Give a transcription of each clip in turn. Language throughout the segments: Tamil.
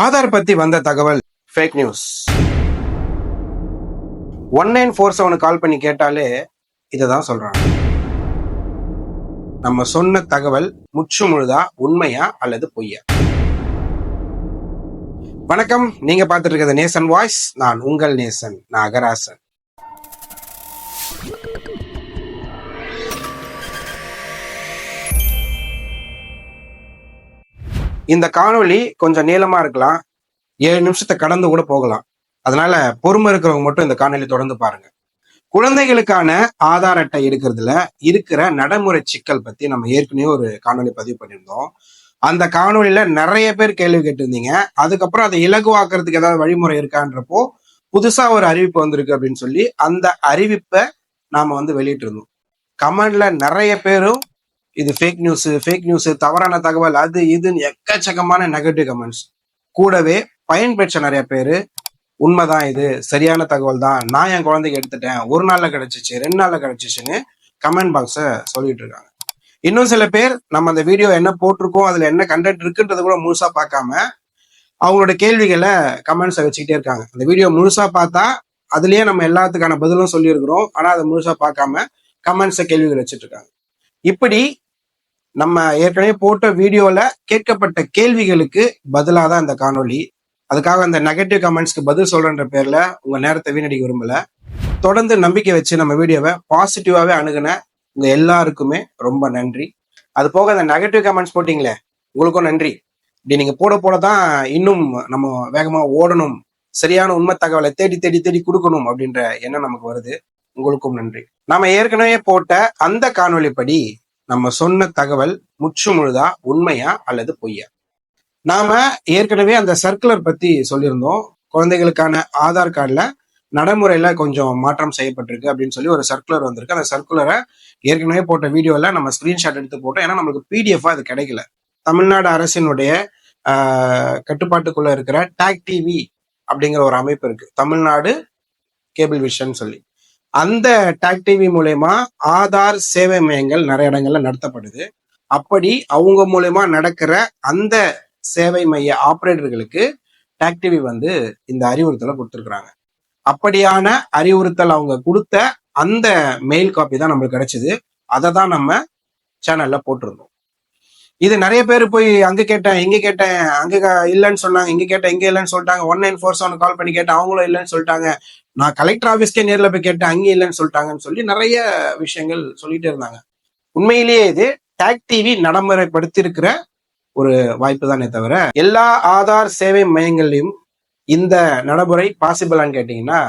ஆதார் பத்தி வந்த தகவல் fake news one nine four செவனுக்கு கால் பண்ணி கேட்டாலே இதை தான் சொல்றாங்க. நம்ம சொன்ன தகவல் முற்று முழுதா உண்மையா அல்லது பொய்யா? வணக்கம் நீங்க பார்த்துட்டு இருக்கிறது நேசன் வாய்ஸ். நான் உங்கள் நேசன் நான் அகராசன் இந்த காணொளி கொஞ்சம் நீளமா இருக்கலாம். ஏழு நிமிஷத்தை கடந்து கூட போகலாம். அதனால பொறுமை இருக்கிறவங்க மட்டும் இந்த காணொலி தொடர்ந்து பாருங்க. குழந்தைகளுக்கான ஆதார் அட்டை எடுக்கிறதுல இருக்கிற நடைமுறை சிக்கல் பத்தி நம்ம ஏற்கனவே ஒரு காணொலி பதிவு பண்ணியிருந்தோம். அந்த காணொலியில நிறைய பேர் கேள்வி கேட்டிருந்தீங்க. அதுக்கப்புறம் அதை இலகுவாக்குறதுக்கு ஏதாவது வழிமுறை இருக்கான்றப்போ புதுசா ஒரு அறிவிப்பு வந்திருக்கு அப்படின்னு சொல்லி அந்த அறிவிப்பை நாம வந்து வெளியிட்டு இருந்தோம் கமெண்ட்ல நிறைய பேரும் இது ஃபேக் நியூஸ் ஃபேக் நியூஸ் தவறான தகவல் அது இதுன்னு எக்கச்சக்கமான நெகட்டிவ் கமெண்ட்ஸ் கூடவே பயன்பெற்ற நிறைய பேர் உண்மைதான் இது சரியான தகவல் தான் நான் என் குழந்தைக்கு எடுத்துட்டேன் ஒரு நாள்ல கிடைச்சிச்சு ரெண்டு நாள்ல கிடைச்சிச்சுன்னு கமெண்ட் பாக்ஸை சொல்லிட்டு இருக்காங்க. இன்னும் சில பேர் நம்ம அந்த வீடியோ என்ன போட்டிருக்கோம் அதுல என்ன கண்டென்ட் இருக்குன்றது கூட முழுசா பார்க்காம அவங்களோட கேள்விகளை கமெண்ட்ஸை வச்சுக்கிட்டே இருக்காங்க. அந்த வீடியோ முழுசா பார்த்தா அதுலயே நம்ம எல்லாத்துக்கான பதிலும் சொல்லியிருக்கிறோம் ஆனா அதை முழுசா பார்க்காம கமெண்ட்ஸை கேள்விகள் வச்சுட்டு இருக்காங்க. இப்படி நம்ம ஏற்கனவே போட்ட வீடியோல கேட்கப்பட்ட கேள்விகளுக்கு பதிலாக தான் இந்த காணொளி. அதுக்காக அந்த நெகட்டிவ் கமெண்ட்ஸ்க்கு பதில் சொல்றன்ற பேர்ல உங்க நேரத்தை வீணடிக்க விரும்பல. தொடர்ந்து நம்பிக்கை வச்சு நம்ம வீடியோவை பாசிட்டிவாவே அணுகுன உங்க எல்லாருக்குமே ரொம்ப நன்றி. அது போக அந்த நெகட்டிவ் கமெண்ட்ஸ் போட்டீங்களே உங்களுக்கும் நன்றி. இப்படி நீங்க போட போட தான் இன்னும் நம்ம வேகமா ஓடணும் சரியான உண்மை தகவலை தேடி தேடி தேடி கொடுக்கணும் அப்படின்ற எண்ணம் நமக்கு வருது. உங்களுக்கும் நன்றி. நாம ஏற்கனவே போட்ட அந்த காணொளிப்படி நம்ம சொன்ன தகவல் முற்று முழுதா உண்மையா அல்லது பொய்யா? நாம ஏற்கனவே அந்த சர்க்குலர் பத்தி சொல்லியிருந்தோம். குழந்தைகளுக்கான ஆதார் கார்டில் நடைமுறையில கொஞ்சம் மாற்றம் செய்யப்பட்டிருக்கு அப்படின்னு சொல்லி ஒரு சர்க்குலர் வந்திருக்கு. அந்த சர்க்குலரை ஏற்கனவே போட்ட வீடியோல நம்ம ஸ்கிரீன்ஷாட் எடுத்து போட்டோம். ஏன்னா நம்மளுக்கு பிடிஎஃப் அது கிடைக்கல. தமிழ்நாடு அரசினுடைய கட்டுப்பாட்டுக்குள்ள இருக்கிற டாக் டிவி அப்படிங்கிற ஒரு அமைப்பு இருக்கு. தமிழ்நாடு கேபிள் விஷன் சொல்லி. அந்த டாக் டிவி மூலயமா ஆதார் சேவை மையங்கள் நிறைய இடங்கள்ல நடத்தப்படுது. அப்படி அவங்க மூலயமா நடக்கிற அந்த சேவை மைய ஆப்ரேட்டர்களுக்கு டாக் டிவி வந்து இந்த அறிவுறுத்தலை கொடுத்துருக்குறாங்க. அப்படியான அறிவுறுத்தல் அவங்க கொடுத்த அந்த மெயில் காப்பி தான் நம்மளுக்கு கிடைச்சது. அதை தான் நம்ம சேனல்ல போட்டிருந்தோம். இது நிறைய பேர் போய் அங்க கேட்டேன் இங்க கேட்டேன் அங்க இல்லைன்னு சொன்னாங்க இங்க கேட்டேன் இங்க இல்லைன்னு சொல்லிட்டாங்க. One nine four seven call பண்ணி கேட்டேன் அவங்களும் இல்லைன்னு சொல்லிட்டாங்க. நான் கலெக்டர் ஆஃபீஸ்க்கே நேரில் போய் கேட்டேன் அங்கேயும் இல்லைன்னு சொல்லிட்டாங்கன்னு சொல்லி நிறைய விஷயங்கள் சொல்லிட்டு இருந்தாங்க. உண்மையிலேயே இது டேக் டிவி நடைமுறைப்படுத்தியிருக்கிற ஒரு வாய்ப்பு தானே தவிர எல்லா ஆதார் சேவை மையங்கள்லையும் இந்த நடைமுறை பாசிபிளான்னு கேட்டீங்கன்னா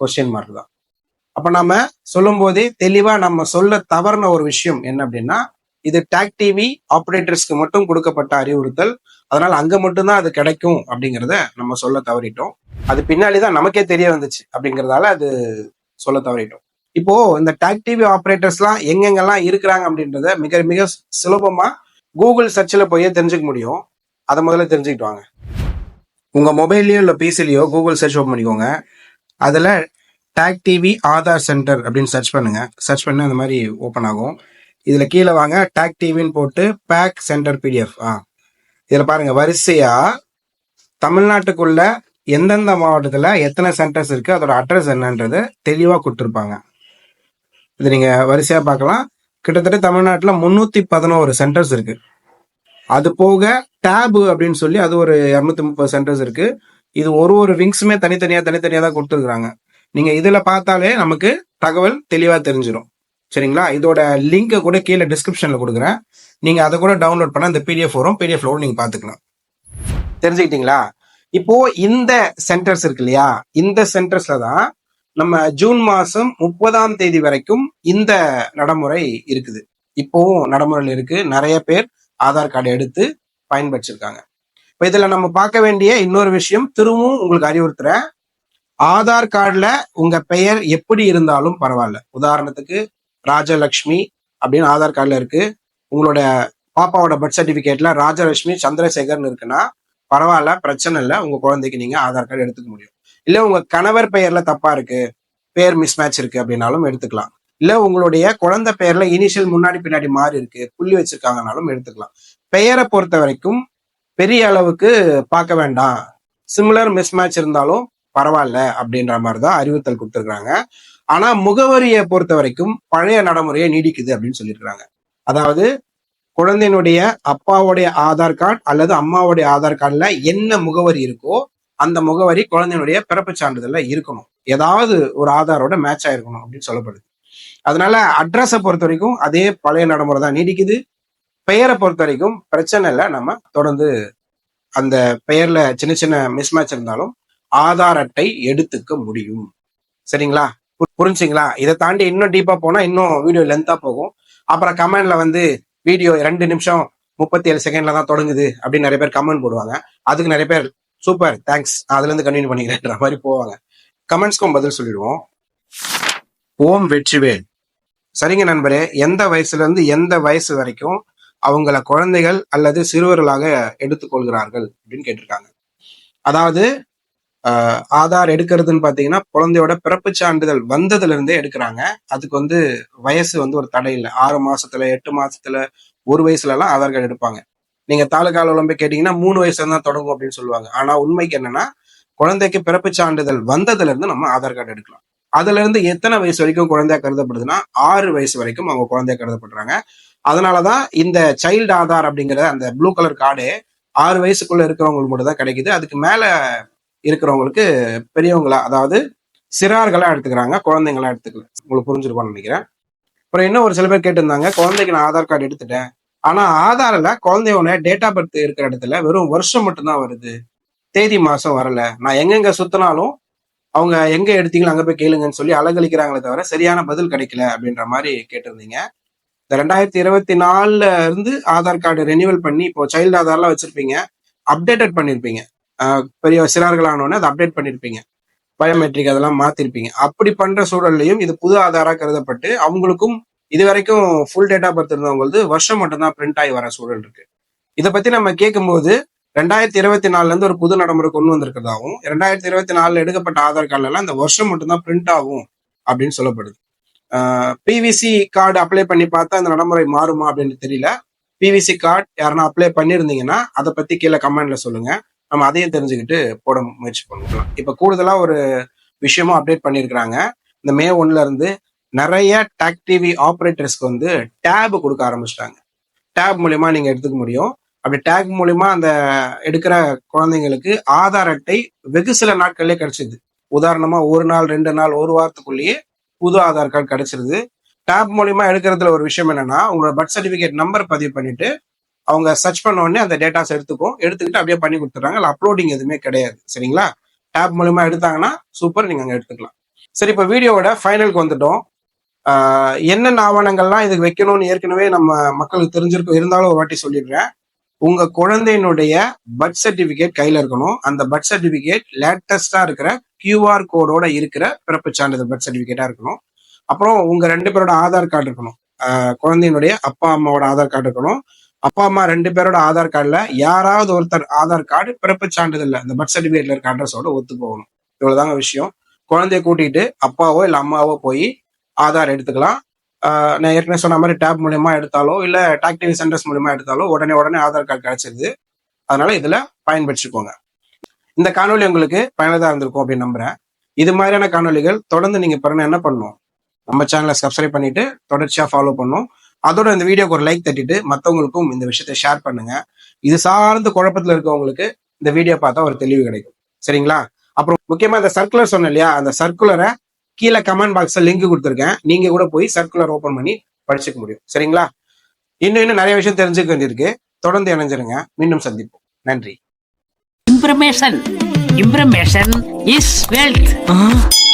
கொஸ்டின் மார்க் தான். அப்ப நாம சொல்லும் போதே தெளிவா நம்ம சொல்ல தவறுன ஒரு விஷயம் என்ன அப்படின்னா இது டாக் டிவி ஆப்ரேட்டர்ஸ்க்கு மட்டும் கொடுக்கப்பட்ட அறிவுறுத்தல். அதனால அங்க மட்டும்தான் அது கிடைக்கும் அப்படிங்கிறத நம்ம சொல்ல தவறிட்டோம். அது பின்னாடி தான் நமக்கே தெரிய வந்துச்சு அப்படிங்கறதால அது சொல்ல தவறிட்டோம். இப்போ இந்த டாக் டிவி ஆப்ரேட்டர்ஸ்லாம் எங்கெங்கெல்லாம் இருக்கிறாங்க அப்படின்றத மிக மிக சுலபமா கூகுள் சர்ச்சில் போய் தெரிஞ்சுக்க முடியும். அதை முதல்ல தெரிஞ்சுக்கிட்டு வாங்க. உங்க மொபைல்லையோ இல்லை பிசிலையோ கூகுள் சர்ச் ஓப்பன் பண்ணிக்கோங்க. அதில் டாக் டிவி ஆதார் சென்டர் அப்படின்னு சர்ச் பண்ணுங்க. சர்ச் பண்ணி அந்த மாதிரி ஓப்பன் ஆகும். இதில் கீழே வாங்க டேக் டிவின்னு போட்டு பேக் சென்டர் பிடிஎஃப் ஆ. இதில் பாருங்கள் வரிசையாக தமிழ்நாட்டுக்குள்ள எந்தெந்த மாவட்டத்தில் எத்தனை சென்டர்ஸ் இருக்குது அதோட அட்ரஸ் என்னன்றது தெளிவாக கொடுத்துருப்பாங்க. இது நீங்கள் வரிசையாக பார்க்கலாம். கிட்டத்தட்ட தமிழ்நாட்டில் முந்நூற்றி பதினோரு சென்டர்ஸ் இருக்குது அது போக டேபு அப்படின்னு சொல்லி அது ஒரு இரநூத்தி முப்பது சென்டர்ஸ் இருக்குது இது ஒரு ஒரு விங்ஸுமே தனித்தனியாக தனித்தனியாக தான் கொடுத்துருக்குறாங்க. நீங்கள் இதில் பார்த்தாலே நமக்கு தகவல் தெளிவாக தெரிஞ்சிடும் சரிங்களா? இதோட லிங்கை கூட கீழே டிஸ்கிரிப்ஷனில் கொடுக்குறேன். நீங்கள் அதை கூட டவுன்லோட் பண்ண இந்த பிடிஎஃப் வரும். பிடிஎஃப்ல கூட நீங்கள் பார்த்துக்கலாம். தெரிஞ்சுக்கிட்டீங்களா? இப்போ இந்த சென்டர்ஸ் இருக்கு இல்லையா? இந்த சென்டர்ஸ்ல தான் நம்ம ஜூன் மாசம் முப்பதாம் தேதி வரைக்கும் இந்த நடைமுறை இருக்குது. இப்போவும் நடைமுறையில் இருக்கு. நிறைய பேர் ஆதார் கார்டு எடுத்து பயன்படுத்திருக்காங்க. இப்போ இதுல நம்ம பார்க்க வேண்டிய இன்னொரு விஷயம் திரும்பவும் உங்களுக்கு அறிவுறுத்துறேன். ஆதார் கார்டுல உங்க பெயர் எப்படி இருந்தாலும் பரவாயில்ல. உதாரணத்துக்கு ராஜலக்ஷ்மி அப்படின்னு ஆதார் கார்டில் இருக்கு. உங்களோட பாப்பாவோட பர்த் சர்டிஃபிகேட்ல ராஜலட்சுமி சந்திரசேகர்னு இருக்குன்னா பரவாயில்ல பிரச்சனை இல்லை. உங்க குழந்தைக்கு நீங்க ஆதார் கார்டு எடுத்துக்க முடியும். இல்லை உங்க கணவர் பெயர்ல தப்பா இருக்கு பேர் மிஸ்மேட்ச் இருக்கு அப்படின்னாலும் எடுத்துக்கலாம். இல்லை உங்களுடைய குழந்தை பெயர்ல இனிஷியல் முன்னாடி பின்னாடி மாறி இருக்கு புள்ளி வச்சிருக்காங்கனாலும் எடுத்துக்கலாம். பெயரை பொறுத்த வரைக்கும் பெரிய அளவுக்கு பார்க்க வேண்டாம். சிமிலர் மிஸ்மேட்ச் இருந்தாலும் பரவாயில்ல அப்படின்ற மாதிரி தான் அறிவுறுத்தல் கொடுத்துருக்காங்க ஆனா முகவரியை பொறுத்த வரைக்கும் பழைய நடைமுறையை நீடிக்குது அப்படின்னு சொல்லியிருக்கிறாங்க. அதாவது குழந்தையினுடைய அப்பாவுடைய ஆதார் கார்டு அல்லது அம்மாவுடைய ஆதார் கார்டுல என்ன முகவரி இருக்கோ அந்த முகவரி குழந்தையினுடைய பிறப்பு சான்றிதழ்ல இருக்கணும். ஏதாவது ஒரு ஆதாரோட மேட்ச் ஆயிருக்கணும் அப்படின்னு சொல்லப்படுது. அதனால அட்ரஸை பொறுத்த வரைக்கும் அதே பழைய நடைமுறை தான் நீடிக்குது. பெயரை பொறுத்த வரைக்கும் பிரச்சனை இல்லை. நம்ம தொடர்ந்து அந்த பெயர்ல சின்ன சின்ன மிஸ்மேட்ச் இருந்தாலும் ஆதார் அட்டை எடுத்துக்க முடியும். சரிங்களா? புரிஞ்சுங்களா? இதை தாண்டி இன்னும் டீப்பா போனா இன்னும் வீடியோ லென்த்தா போகும். அப்புறம் கமெண்ட்ல வந்து வீடியோ ரெண்டு நிமிஷம் முப்பத்தி ஏழு செகண்ட்ல தான் தொடங்குது அப்படின்னு நிறைய பேர் கமெண்ட் போடுவாங்க. அதுக்கு நிறைய பேர் சூப்பர் தேங்க்ஸ் அதுல இருந்து கண்டினியூ பண்ணிக்கிறேன்ற மாதிரி போவாங்க. கமெண்ட்ஸ்க்கும் பதில் சொல்லிடுவோம். ஓம் வெற்றிவேல். சரிங்க நண்பரே எந்த வயசுல இருந்து எந்த வயசு வரைக்கும் அவங்கள குழந்தைகள் அல்லது சிறுவர்களாக எடுத்துக்கொள்கிறார்கள் அப்படின்னு கேட்டிருக்காங்க. அதாவது ஆதார் எடுக்கிறதுன்னு பாத்தீங்கன்னா குழந்தையோட பிறப்பு சான்றிதழ் வந்ததுல இருந்தே எடுக்கிறாங்க. அதுக்கு வந்து வயசு வந்து ஒரு தடை இல்லை. ஆறு மாசத்துல எட்டு மாசத்துல ஒரு வயசுல எல்லாம் ஆதார் கார்டு எடுப்பாங்க. நீங்க தாலுகால போய் கேட்டீங்கன்னா மூணு வயசுல தான் தொடங்கும் அப்படின்னு சொல்லுவாங்க. ஆனா உண்மைக்கு என்னன்னா குழந்தைக்கு பிறப்பு சான்றிதழ் வந்ததுல இருந்து நம்ம ஆதார் கார்டு எடுக்கலாம். அதுல இருந்து எத்தனை வயசு வரைக்கும் குழந்தையா கருதப்படுதுன்னா ஆறு வயசு வரைக்கும் அவங்க குழந்தைய கருதப்படுறாங்க. அதனாலதான் இந்த சைல்டு ஆதார் அப்படிங்கிற அந்த ப்ளூ கலர் கார்டு ஆறு வயசுக்குள்ள இருக்கிறவங்களுக்கு மட்டும் தான் கிடைக்குது. அதுக்கு மேல இருக்கிறவங்களுக்கு பெரியவங்களா அதாவது சிறார்களா எடுத்துக்கிறாங்க குழந்தைங்களா எடுத்துக்கல. உங்களுக்கு புரிஞ்சிருப்பான்னு நினைக்கிறேன். அப்புறம் இன்னும் ஒரு சில பேர் கேட்டிருந்தாங்க குழந்தைக்கு நான் ஆதார் கார்டு எடுத்துட்டேன். ஆனா ஆதாரில் குழந்தையோட டேட் ஆஃப் பர்த் இருக்கிற இடத்துல வெறும் வருஷம் மட்டும்தான் வருது. தேதி மாசம் வரல. நான் எங்கெங்க சுத்தினாலும் அவங்க எங்க எடுத்தீங்களோ அங்க போய் கேளுங்கன்னு சொல்லி அலங்கழிக்கிறாங்களே தவிர சரியான பதில் கிடைக்கல அப்படின்ற மாதிரி கேட்டிருந்தீங்க. இந்த ரெண்டாயிரத்தி இருபத்தி நாலுல இருந்து ஆதார் கார்டு ரெனியூவல் பண்ணி இப்போ சைல்டு ஆதார்லாம் வச்சிருப்பீங்க அப்டேட்டட் பண்ணிருப்பீங்க. பெரிய சிறார்களானோடனே அதை அப்டேட் பண்ணிருப்பீங்க. பயோமெட்ரிக் அதெல்லாம் மாத்திருப்பீங்க. அப்படி பண்ற சூழல்லையும் இது புது ஆதாரா கருதப்பட்டு அவங்களுக்கும் இது வரைக்கும் ஃபுல் டேட்டா பர்த் இருந்தவங்களுக்கு வருஷம் மட்டும்தான் பிரிண்ட் ஆகி வர சூழல் இருக்கு. இதை பத்தி நம்ம கேட்கும்போது ரெண்டாயிரத்தி இருபத்தி நாலுல இருந்து ஒரு புது நடைமுறை கொண்டு வந்திருக்கிறதாகவும் ரெண்டாயிரத்தி இருபத்தி நாலுல எடுக்கப்பட்ட ஆதார் கார்டுல எல்லாம் இந்த வருஷம் மட்டும்தான் பிரிண்ட் ஆகும் அப்படின்னு சொல்லப்படுது. பிவிசி கார்டு அப்ளை பண்ணி பார்த்தா இந்த நடைமுறை மாறுமா அப்படின்னு தெரியல. பிவிசி கார்டு யாருன்னா அப்ளை பண்ணியிருந்தீங்கன்னா அதை பத்தி கீழே கமெண்ட்ல சொல்லுங்க. நம்ம அதையும் தெரிஞ்சுக்கிட்டு போட முயற்சி பண்ணிக்கலாம். இப்போ கூடுதலாக ஒரு விஷயமும் அப்டேட் பண்ணியிருக்கிறாங்க இந்த மே ஒன்ல இருந்து நிறைய டாக் டிவி ஆப்ரேட்டர்ஸ்க்கு வந்து டேப் கொடுக்க ஆரம்பிச்சிட்டாங்க. டேப் மூலயமா நீங்க எடுத்துக்க முடியும். அப்படி டேக் மூலியமா அந்த எடுக்கிற குழந்தைங்களுக்கு ஆதார் அட்டை வெகு சில நாட்கள்லேயே கிடைச்சிது உதாரணமா ஒரு நாள் ரெண்டு நாள் ஒரு வாரத்துக்குள்ளேயே புது ஆதார் கார்டு கிடைச்சிருது. டேப் மூலியமா எடுக்கிறதுல ஒரு விஷயம் என்னன்னா உங்களோட பர்த் சர்டிபிகேட் நம்பர் பதிவு பண்ணிட்டு அவங்க சர்ச் பண்ண உடனே அந்த டேட்டாஸ் எடுத்துக்கும் எடுத்துக்கிட்டு அப்படியே பண்ணி கொடுத்துறாங்க இல்லை அப்லோடிங் எதுவுமே கிடையாது. சரிங்களா? டேப் மூலியமா எடுத்தாங்கன்னா சூப்பர் நீங்க அங்கே எடுத்துக்கலாம். சரி இப்போ வீடியோவோட ஃபைனலுக்கு வந்துட்டோம். என்னென்ன ஆவணங்கள்லாம் இதுக்கு வைக்கணும்னு ஏற்கனவே நம்ம மக்களுக்கு தெரிஞ்சிருக்கும். இருந்தாலும் ஒரு வாட்டி சொல்லிடுறேன். உங்க குழந்தையினுடைய பர்த் சர்டிபிகேட் கையில இருக்கணும். அந்த பர்த் சர்டிபிகேட் லேட்டஸ்டா இருக்கிற கியூஆர் கோடோட இருக்கிற பிறப்பு சான்றிதழ் பர்த் சர்டிபிகேட்டா இருக்கணும். அப்புறம் உங்க ரெண்டு பேரோட ஆதார் கார்டு இருக்கணும். குழந்தையினுடைய அப்பா அம்மாவோட ஆதார் கார்டு இருக்கணும். அப்பா அம்மா ரெண்டு பேரோட ஆதார் கார்டுல யாராவது ஒருத்தர் ஆதார் கார்டு பிறப்பு சான்றிதழ்ல அந்த பர்த் சர்டிபிகேட்ல இருக்க அட்ரஸோட ஒத்து போகணும். இவ்வளவுதாங்க விஷயம். குழந்தைய கூட்டிட்டு அப்பாவோ இல்ல அம்மாவோ போய் ஆதார் எடுத்துக்கலாம். நான் ஏற்கனவே சொன்ன மாதிரி டேப் மூலியமா எடுத்தாலோ இல்ல டாக்டிவ் சென்டர்ஸ் மூலியமா எடுத்தாலோ உடனே உடனே ஆதார் கார்டு கிடைச்சிருது. அதனால இதுல பயன்படுத்திக்கோங்க. இந்த காணொலி உங்களுக்கு பயனுள்ளதாக இருந்திருக்கும் அப்படின்னு நம்புறேன். இது மாதிரியான காணொலிகள் தொடர்ந்து நீங்க பெறணும் என்ன பண்ணணும் நம்ம சேனலை சப்ஸ்கிரைப் பண்ணிட்டு தொடர்ச்சியா ஃபாலோ பண்ணும். அதோட இந்த வீடியோக்கு ஒரு லைக் தட்டிட்டு மற்றவங்களுக்கும் இந்த விஷயத்தை ஷேர் பண்ணுங்க. இது சார்ந்து குழப்பத்துல இருக்கவங்களுக்கு இந்த வீடியோ பார்த்தா ஒரு தெளிவு கிடைக்கும். சரிங்களா? அப்புறம் முக்கியமா இந்த சர்க்குலர் சொன்னேன் இல்லையா? அந்த சர்க்குலரை கீழே கமெண்ட் பாக்ஸ்ல லிங்க் கொடுத்துருக்கேன். நீங்க கூட போய் சர்க்குலர் ஓபன் பண்ணி படிச்சுக்க முடியும். சரிங்களா? இன்னும் இன்னும் நிறைய விஷயம் தெரிஞ்சுக்க வேண்டியிருக்கு. தொடர்ந்து இணைஞ்சிருங்க. மீண்டும் சந்திப்போம். நன்றி. Information. Information is wealth.